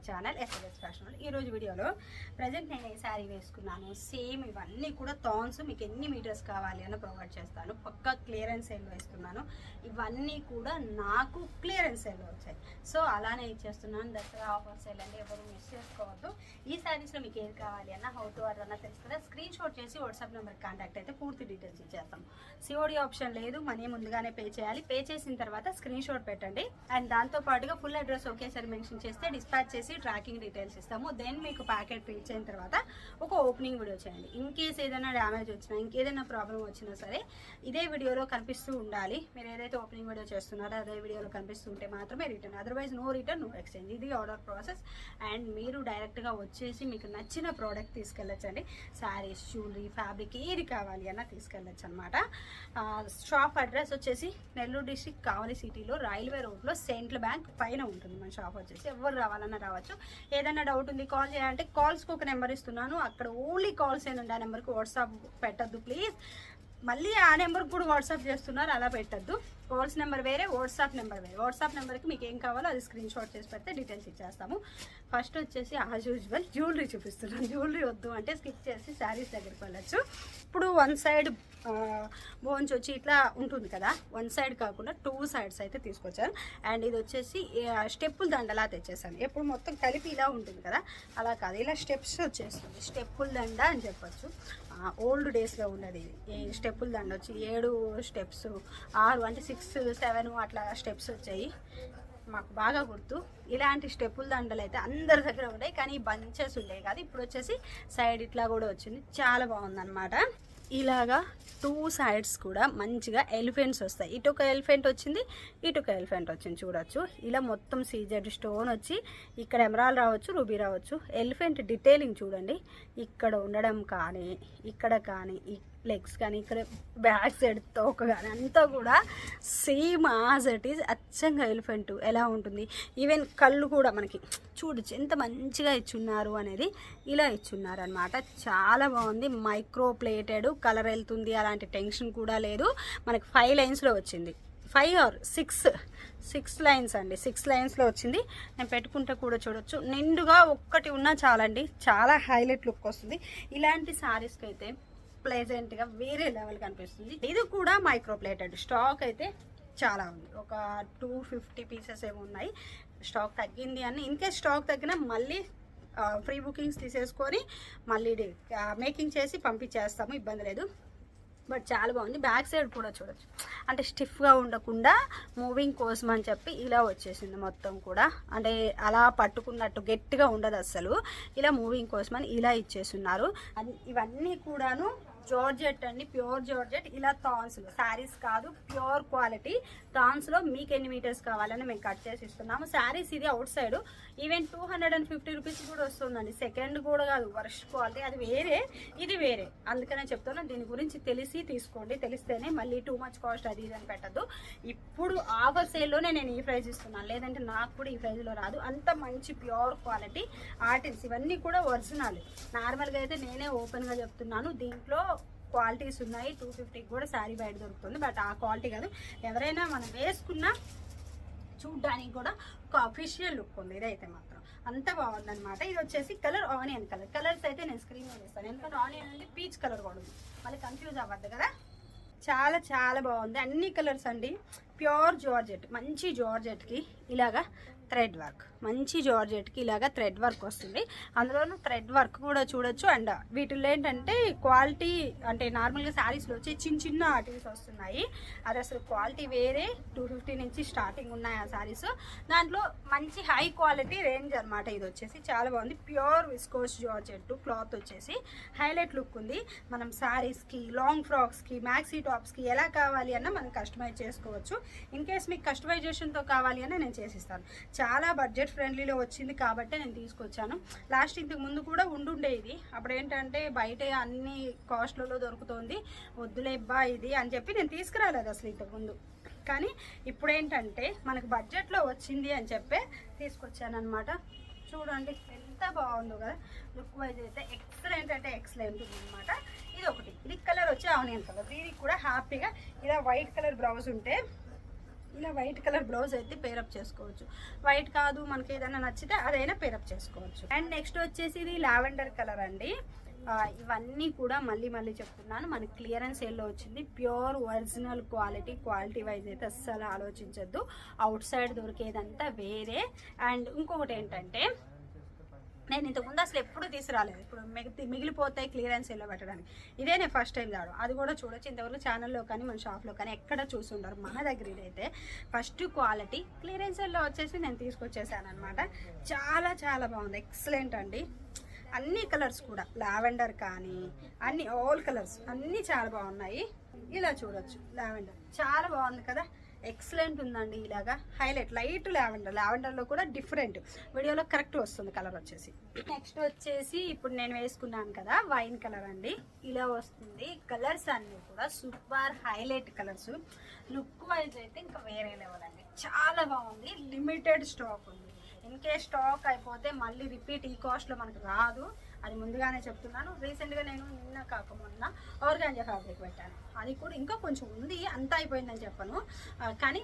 Our channel SS fashion ఈ రోజు వీడియోలో ప్రజెంట్ నేను ఏ శారీ వేసుకున్నాను. సేమ్ ఇవన్నీ కూడా థాన్స్ మీకు ఎన్ని మీటర్స్ కావాలి అని ప్రొవైడ్ చేస్తాను. పక్కా క్లియరెన్స్ సేల్ వేసుకున్నాను. ఇవన్నీ కూడా నాకు క్లియరెన్స్ సేల్ వచ్చాయి. సో అలానే ఇచ్చేస్తున్నాను. దసరా ఆఫర్ సేల్ ఎవరు మిస్ చేసుకోవద్దు. ఈ శారీస్లో మీకు ఏది కావాలి అన్న హౌ టు అన్న తెలుసు కదా? స్క్రీన్ షాట్ చేసి వాట్సాప్ నెంబర్ కాంటాక్ట్ అయితే పూర్తి డీటెయిల్స్ ఇచ్చేస్తాం. సిఓడి ఆప్షన్ లేదు మనీ ముందుగానే పే చేయాలి. పే చేసిన తర్వాత స్క్రీన్ షాట్ పెట్టండి. అండ్ దాంతో పాటుగా ఫుల్ అడ్రస్ ఒకేసారి మెన్షన్ చేస్తే డిస్పాచ్ చేసి ట్రాకింగ్ డీటెయిల్స్ ఇస్తాము. దెన్ మీకు ప్యాకెట్ రీచ్ అయిన తర్వాత ఒక ఓపెనింగ్ వీడియో చేయండి. ఇన్ కేస్ ఏదైనా డ్యామేజ్ వచ్చినా ఇంకేదైనా ప్రాబ్లం వచ్చినా సరే ఇదే వీడియోలో కనిపిస్తూ ఉండాలి. మీరు ఏదైతే ఓపెనింగ్ వీడియో చేస్తున్నారో అదే వీడియోలో కనిపిస్తుంటే మాత్రమే return otherwise no return no exchange ఇది ఆర్డర్ ప్రాసెస్ అండ్ మీరు డైరెక్ట్గా వచ్చేసి మీకు నచ్చిన ప్రోడక్ట్ తీసుకెళ్ళొచ్చండి. శారీస్ జ్యువెలరీ ఫ్యాబ్రిక్ ఏది కావాలి అన్న తీసుకెళ్ళొచ్చు అనమాట షాప్ అడ్రస్ వచ్చేసి నెల్లూరు డిస్టిక్ కావలి సిటీలో రైల్వే రోడ్లో సెంట్రల్ బ్యాంక్ పైన ఉంటుంది. మన షాప్ వచ్చేసి. ఎవరు రావాలన్నా రావచ్చు. ఏదైనా డౌట్ ఉంది కాల్ చేయాలంటే కాల్స్కి ఒక నెంబర్ ఇస్తున్నాను. అక్కడ ఓన్లీ కాల్స్ ఏనండి ఆ నెంబర్కి వాట్సాప్ పెట్టద్దు ప్లీజ్ మళ్ళీ ఆ నెంబర్కి కూడా వాట్సాప్ చేస్తున్నారు అలా పెట్టద్దు. కాల్స్ నెంబర్ వేరే వాట్సాప్ నెంబర్ వేరే. వాట్సాప్ నెంబర్కి మీకు ఏం కావాలో అది స్క్రీన్ షాట్ చేసి పెడితే డీటెయిల్స్ ఇచ్చేస్తాము. ఫస్ట్ వచ్చేసి యాజ్ యూజువల్ జ్యువెలరీ చూపిస్తున్నాను. జ్యువెలరీ వద్దు అంటే స్కిప్ చేసి శారీస్ దగ్గరికి వెళ్ళచ్చు. ఇప్పుడు వన్ సైడ్ బోన్స్ వచ్చి ఇట్లా ఉంటుంది కదా. వన్ సైడ్ కాకుండా టూ సైడ్స్ అయితే తీసుకొచ్చాను. అండ్ ఇది వచ్చేసి స్టెప్పుల దండలా తెచ్చేసాను. ఎప్పుడు మొత్తం కలిపి ఇలా ఉంటుంది కదా. అలా కాదు. ఇలా స్టెప్స్ వచ్చేస్తుంది. స్టెప్పుల దండ అని చెప్పచ్చు. ఓల్డ్ డేస్లో ఉన్నది. ఈ స్టెప్పుల దండ వచ్చి ఏడు స్టెప్స్ ఆరు అంటే సిక్స్ సెవెన్ అట్లా స్టెప్స్ వచ్చాయి. మాకు బాగా గుర్తు. ఇలాంటి స్టెప్పుల దండలు అయితే అందరి దగ్గర ఉన్నాయి కానీ బంచెస్ ఉండేవి కాదు. ఇప్పుడు వచ్చేసి సైడ్ ఇట్లా కూడా వచ్చింది. చాలా బాగుందన్నమాట. ఇలాగా టూ సైడ్స్ కూడా మంచిగా ఎలిఫెంట్స్ వస్తాయి. ఇటు ఒక ఎలిఫెంట్ వచ్చింది ఇటు ఒక ఎలిఫెంట్ వచ్చింది చూడొచ్చు. ఇలా మొత్తం సీజెడ్ స్టోన్ వచ్చి ఇక్కడ ఎమరాల్ రావచ్చు రూబీ రావచ్చు. ఎలిఫెంట్ డీటెయిలింగ్ చూడండి. ఇక్కడ ఉండడం కానీ ఇక్కడ కానీ లెగ్స్ కానీ ఇక్కడ బ్యాక్ సైడ్ తోక కానీ అంతా కూడా సేమ్ యాజ్ ఇట్ ఈజ్ అచ్చంగా ఎలిఫెంట్ ఎలా ఉంటుంది? ఈవెన్ కళ్ళు కూడా మనకి చూడొచ్చు ఎంత మంచిగా ఇచ్చున్నారు అనేది ఇలా ఇచ్చున్నారు అనమాట చాలా బాగుంది. మైక్రో ప్లేటెడ్ కలర్ వెళ్తుంది. అలాంటి టెన్షన్ కూడా లేదు. మనకి ఫైవ్ లైన్స్లో వచ్చింది. Five or six six lines అండి. సిక్స్ లైన్స్లో వచ్చింది. నేను పెట్టుకుంటే కూడా చూడొచ్చు. నిండుగా ఒక్కటి ఉన్నా చాలండి. చాలా హైలైట్ లుక్ వస్తుంది. ఇలాంటి శారీస్కి అయితే ప్లెజెంట్గా వేరే లెవెల్ కనిపిస్తుంది. ఇది కూడా మైక్రో ప్లేటెడ్ స్టాక్ అయితే చాలా ఉంది. ఒక టూ ఫిఫ్టీ పీసెస్ ఏమో ఉన్నాయి. స్టాక్ తగ్గింది అని. ఇన్కేస్ స్టాక్ తగ్గినా మళ్ళీ ఫ్రీ బుకింగ్స్ తీసేసుకొని మళ్ళీ మేకింగ్ చేసి పంపించేస్తాము. ఇబ్బంది లేదు. బట్ చాలా బాగుంది. బ్యాక్ సైడ్ కూడా చూడొచ్చు. అంటే స్టిఫ్గా ఉండకుండా మూవింగ్ కోసం అని చెప్పి ఇలా వచ్చేసింది మొత్తం కూడా. అంటే అలా పట్టుకున్నట్టు గట్టిగా ఉండదు అసలు ఇలా మూవింగ్ కోసం అని ఇలా ఇచ్చేస్తున్నారు. అన్- ఇవన్నీ కూడాను జార్జెట్ అండి ప్యూర్ జార్జెట్. ఇలా థాన్స్లో శారీస్ కాదు ప్యూర్ క్వాలిటీ. థాన్స్లో మీకు ఎన్ని మీటర్స్ కావాలని మేము కట్ చేసి ఇస్తున్నాము. శారీస్ ఇది outside. Even two hundred and fifty rupees కూడా వస్తుందండి. సెకండ్ కూడా కాదు వర్స్ట్ క్వాలిటీ అది వేరే ఇది వేరే. అందుకనే చెప్తున్నాను దీని గురించి తెలిసి తీసుకోండి. తెలిస్తేనే మళ్ళీ టూ మచ్ కాస్ట్ అది ఇది అని పెట్టద్దు. ఇప్పుడు ఆఫర్ సేల్లోనే నేను ఈ ప్రైజ్ ఇస్తున్నాను. లేదంటే నాకు కూడా ఈ ప్రైజ్లో రాదు. అంత మంచి ప్యూర్ క్వాలిటీ. ఆర్టిల్స్ ఇవన్నీ కూడా ఒరిజినల్. నార్మల్గా అయితే నేనే ఓపెన్గా చెప్తున్నాను. దీంట్లో క్వాలిటీస్ ఉన్నాయి. టూ ఫిఫ్టీకి కూడా శారీ బయట దొరుకుతుంది. బట్ ఆ క్వాలిటీ కాదు. ఎవరైనా మనం వేసుకున్న చూడ్డానికి కూడా ఒక అఫీషియల్ లుక్ ఉంది. ఇదైతే మాత్రం అంత బాగుందనమాట ఇది వచ్చేసి కలర్ ఆనియన్ కలర్. కలర్స్ అయితే నేను స్క్రీన్ వేస్తాను. ఎందుకంటే ఆనియన్ అనేది పీచ్ కలర్ కూడా ఉంది. మళ్ళీ కన్ఫ్యూజ్ అవ్వద్దు కదా. చాలా చాలా బాగుంది. అన్ని కలర్స్ అండి. ప్యూర్ జార్జెట్ మంచి జార్జెట్కి ఇలాగా థ్రెడ్ వర్క్ మంచి జార్జెట్కి ఇలాగా థ్రెడ్ వర్క్ వస్తుంది. అందులోనూ థ్రెడ్ వర్క్ కూడా చూడొచ్చు. అండ్ వీటిల్లో ఏంటంటే క్వాలిటీ అంటే నార్మల్గా శారీస్లో వచ్చి చిన్న చిన్న ఆర్టిల్స్ వస్తున్నాయి. అది అసలు క్వాలిటీ వేరే టూ ఫిఫ్టీ నుంచి స్టార్టింగ్ ఉన్నాయి ఆ శారీస్. దాంట్లో మంచి హై క్వాలిటీ రేంజ్ అనమాట ఇది వచ్చేసి. చాలా బాగుంది. ప్యూర్ విస్కోస్ జార్జెట్ క్లాత్ వచ్చేసి. హైలైట్ లుక్ ఉంది. మనం శారీస్కి లాంగ్ ఫ్రాక్స్కి మ్యాక్సీ టాప్స్కి ఎలా కావాలి అన్న మనం కస్టమైజ్ చేసుకోవచ్చు. ఇన్ కేస్ మీకు కస్టమైజేషన్తో కావాలి అని నేను చేసిస్తాను. చాలా బడ్జెట్ ఫ్రెండ్లీలో వచ్చింది కాబట్టి నేను తీసుకొచ్చాను. లాస్ట్ ఇంతకు ముందు కూడా ఉండుండే ఇది. అప్పుడు ఏంటంటే బయట అన్ని కాస్ట్లలో దొరుకుతుంది. వద్దులే ఇబ్బా ఇది అని చెప్పి నేను తీసుకురాలేదు అసలు ఇంతకు ముందు. కానీ ఇప్పుడు ఏంటంటే మనకు బడ్జెట్లో వచ్చింది అని చెప్పే తీసుకొచ్చాను అనమాట చూడండి ఎంత బాగుందో కదా. లుక్ వైజ్ అయితే ఎక్సలెంట్ అంటే ఎక్సలెంట్ అనమాట ఇది ఒకటి. ఇది కలర్ వచ్చి ఆనియన్ కలర్. దీనికి కూడా హ్యాపీగా ఇలా వైట్ కలర్ బ్రౌజ్ ఉంటే ఇలా వైట్ కలర్ బ్లౌజ్ అయితే పేరప్ చేసుకోవచ్చు. వైట్ కాదు మనకి ఏదైనా నచ్చితే అదైనా పేరప్ చేసుకోవచ్చు. అండ్ నెక్స్ట్ వచ్చేసి ఇది లావెండర్ కలర్ అండి. ఇవన్నీ కూడా మళ్ళీ మళ్ళీ చెప్తున్నాను. మనకి క్లియరెన్స్ సేల్లో వచ్చింది. Pure original quality quality wise అయితే అస్సలు ఆలోచించద్దు. అవుట్ సైడ్ దొరికేదంతా వేరే. అండ్ ఇంకొకటి ఏంటంటే నేను ఇంతకుముందు అసలు ఎప్పుడు తీసుకురాలేదు. ఇప్పుడు మిగిలి మిగిలిపోతాయి క్లియరెన్స్ సేల్లో పెట్టడానికి. ఇదే నేను ఫస్ట్ టైం రావడం అది కూడా చూడొచ్చు. ఇంతవరకు ఛానల్లో కానీ మన షాప్లో కానీ ఎక్కడ చూసుండరు. మన దగ్గర ఇదైతే ఫస్ట్ క్వాలిటీ క్లియరెన్స్ వచ్చేసి నేను తీసుకొచ్చేసాను అనమాట చాలా చాలా బాగుంది. ఎక్సలెంట్ అండి. అన్ని కలర్స్ కూడా. లావెండర్ కానీ అన్ని ఆల్ కలర్స్ అన్నీ చాలా బాగున్నాయి. ఇలా చూడొచ్చు. లావెండర్. చాలా బాగుంది కదా. ఎక్సలెంట్ ఉందండి ఇలాగా. హైలైట్. Light lavender. లావెండర్లో కూడా డిఫరెంట్. వీడియోలో కరెక్ట్ వస్తుంది కలర్ వచ్చేసి. నెక్స్ట్ వచ్చేసి ఇప్పుడు నేను వేసుకున్నాను కదా వైన్ కలర్ అండి. ఇలా వస్తుంది. కలర్స్ అన్నీ కూడా super highlight colours. Look wise అయితే ఇంకా వేరే లెవెల్ అండి. చాలా బాగుంది. లిమిటెడ్ స్టాక్ ఉంది. ఇన్ కేస్ స్టాక్ అయిపోతే మళ్ళీ రిపీట్ ఈ కాస్ట్లో మనకు రాదు. అది ముందుగానే చెప్తున్నాను. రీసెంట్గా నేను నిన్న కాక మొన్న ఆర్గాంజా ఫ్యాబ్రిక్ పెట్టాను. అది కూడా ఇంకా కొంచెం ఉంది అంతా అయిపోయిందని చెప్పను. కానీ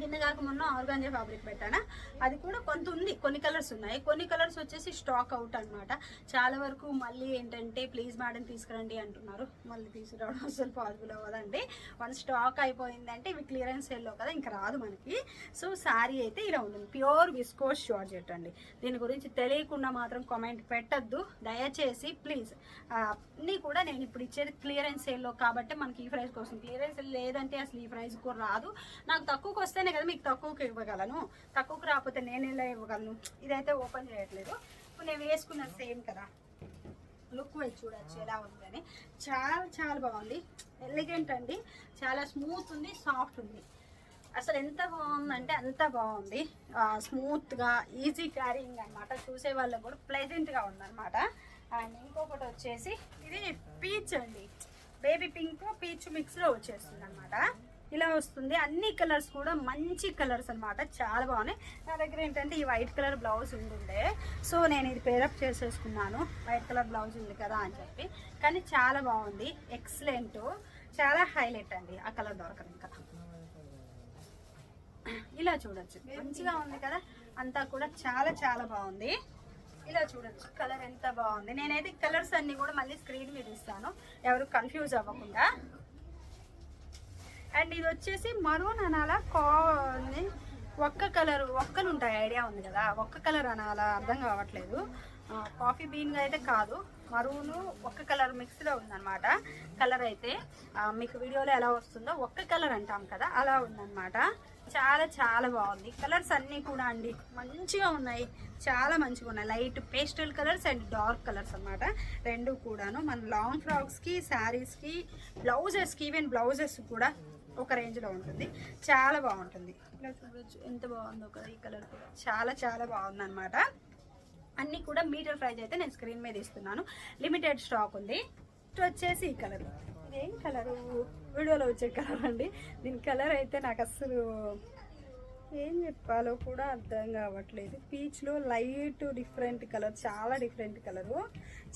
నిన్న కాక మొన్న ఆర్గాంజా ఫ్యాబ్రిక్ పెట్టానా? అది కూడా కొంత ఉంది. కొన్ని కలర్స్ ఉన్నాయి. కొన్ని కలర్స్ వచ్చేసి స్టాక్ అవుట్ అన్నమాట. చాలా వరకు మళ్ళీ ఏంటంటే ప్లీజ్ మేడం తీసుకురండి అంటున్నారు. మళ్ళీ తీసుకురావడం అసలు పాసిబుల్ అవ్వదండి. వన్ స్టాక్ అయిపోయిందంటే ఇవి క్లియరెన్స్ సేల్లో కదా ఇంకా రాదు మనకి. సో శారీ అయితే ఇలా ఉంటుంది ప్యూర్ విస్కోస్ జార్జెట్ అండి. దీని గురించి తెలియకుండా మాత్రం కామెంట్ పెట్టద్దు. దయచేసి ప్లీజ్ అన్నీ కూడా నేను ఇప్పుడు ఇచ్చేది క్లియరెన్స్ సేల్లో కాబట్టి మనకి ఈ ప్రైస్కి వస్తుంది క్లియరెన్స్ లేదంటే అసలు ఈ ప్రైస్ కూడా రాదు. నాకు తక్కువకి వస్తేనే కదా మీకు తక్కువకి ఇవ్వగలను. తక్కువకు రాకపోతే నేను ఎలా ఇవ్వగలను? ఇదైతే ఓపెన్ చేయట్లేదు. ఇప్పుడు నేను వేసుకున్నది సేమ్ కదా. లుక్ వైజ్ చూడొచ్చు ఎలా ఉందని చాలా చాలా బాగుంది. ఎలిగెంట్ అండి. చాలా స్మూత్ ఉంది సాఫ్ట్ ఉంది. అసలు ఎంత బాగుందంటే అంత బాగుంది. స్మూత్గా ఈజీ క్యారింగ్ అనమాట చూసే వాళ్ళకు కూడా ప్లెజెంట్గా ఉందన్నమాట. అండ్ ఇంకొకటి వచ్చేసి ఇది పీచ్ అండి. బేబీ పింక్ పీచ్ మిక్స్లో వచ్చేస్తుంది అనమాట ఇలా వస్తుంది. అన్ని కలర్స్ కూడా మంచి కలర్స్ అన్నమాట. చాలా బాగున్నాయి. నా దగ్గర ఏంటంటే ఈ వైట్ కలర్ బ్లౌజ్ ఉంటుండే సో నేను ఇది పేరప్ చేసేసుకున్నాను. వైట్ కలర్ బ్లౌజ్ ఉంది కదా అని చెప్పి. కానీ చాలా బాగుంది. ఎక్సలెంట్ చాలా హైలైట్ అండి. ఆ కలర్ దొరకదు ఇంకా. ఇలా చూడొచ్చు. మంచిగా ఉంది కదా. అంతా కూడా చాలా చాలా బాగుంది. ఇలా చూడొచ్చు. కలర్ ఎంత బాగుంది. నేనైతే కలర్స్ అన్ని కూడా మళ్ళీ స్క్రీన్ మీద ఇస్తాను. ఎవరు కన్ఫ్యూజ్ అవ్వకుండా. అండ్ ఇది వచ్చేసి మరూన్ అనాలా కా ఒక్క కలర్ ఒక్కలు ఉంటాయి. ఐడియా ఉంది కదా. ఒక్క కలర్ అనాలా అర్థం కావట్లేదు. కాఫీ బీన్గా అయితే కాదు. మరూను ఒక్క కలర్ మిక్స్లో ఉందన్నమాట. కలర్ అయితే మీకు వీడియోలో ఎలా వస్తుందో ఒక్క కలర్ అంటాం కదా అలా ఉందన్నమాట. చాలా చాలా బాగుంది. కలర్స్ అన్నీ కూడా అండి మంచిగా ఉన్నాయి. చాలా మంచిగా ఉన్నాయి. Light pastel colours and dark colours అన్నమాట. రెండు కూడాను. మన లాంగ్ ఫ్రాక్స్కి శారీస్కి బ్లౌజెస్కి ఈవెన్ బ్లౌజెస్ కూడా ఒక రేంజ్లో ఉంటుంది. చాలా బాగుంటుంది. ఇలా చూడొచ్చు. ఎంత బాగుందో కదా ఈ కలర్ కూడా. చాలా చాలా బాగుంది అనమాట అన్నీ కూడా మీటర్ ప్రైస్ అయితే నేను స్క్రీన్ మీద ఇస్తున్నాను. లిమిటెడ్ స్టాక్ ఉంది. ఇటు వచ్చేసి ఈ కలర్. ఇదేం కలరు? వీడియోలో వచ్చే కలర్ అండి. దీని కలర్ అయితే నాకు అస్సలు ఏం చెప్పాలో కూడా అర్థం కావట్లేదు. పీచ్లో లైట్ డిఫరెంట్ కలర్ చాలా డిఫరెంట్ కలరు.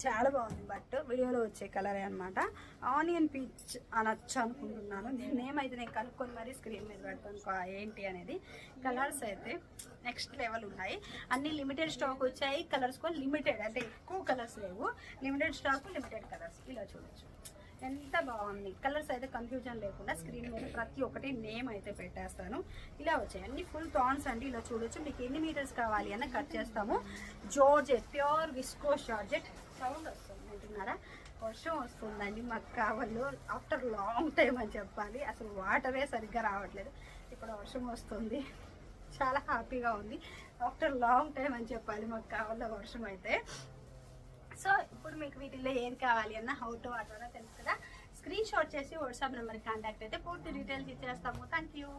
చాలా బాగుంది బట్ వీడియోలో వచ్చే కలరే అనమాట ఆనియన్ పీచ్ అనొచ్చు అనుకుంటున్నాను. నేనేమైతే నేను కనుక్కొని మరీ స్క్రీన్ మీద పెడతాను ఏంటి అనేది. కలర్స్ అయితే నెక్స్ట్ లెవెల్ ఉన్నాయి. అన్ని లిమిటెడ్ స్టాక్ వచ్చాయి. కలర్స్ కూడా లిమిటెడ్ అంటే ఎక్కువ కలర్స్ లేవు. Limited stock limited colours. ఇలా చూడొచ్చు. ఎంత బాగుంది. కలర్స్ అయితే కన్ఫ్యూజన్ లేకుండా స్క్రీన్ మీద ప్రతి ఒక్కటి నేమ్ అయితే పెట్టేస్తాను. ఇలా వచ్చాయి. అన్ని ఫుల్ టాన్స్ అండి. ఇలా చూడొచ్చు. మీకు ఎన్ని మీటర్స్ కావాలి అన్న కట్ చేస్తాము. Georgette pure viscose georgette sound వస్తుంది అంటున్నారా? వర్షం వస్తుందండి. మాకు కావాలి ఆఫ్టర్ లాంగ్ టైం అని చెప్పాలి. అసలు వాటరే సరిగ్గా రావట్లేదు. ఇప్పుడు వర్షం వస్తుంది. చాలా హ్యాపీగా ఉంది. ఆఫ్టర్ లాంగ్ టైం అని చెప్పాలి. మాకు కావాల వర్షం అయితే. సో ఇప్పుడు మీకు వీటిల్లో ఏది కావాలి అన్న హౌ టు ఆర్డర్ తెలుసు కదా? స్క్రీన్ షాట్ చేసి వాట్సాప్ నెంబర్కి కాంటాక్ట్ అయితే పూర్తి డీటెయిల్స్ ఇచ్చేస్తాము. Thank you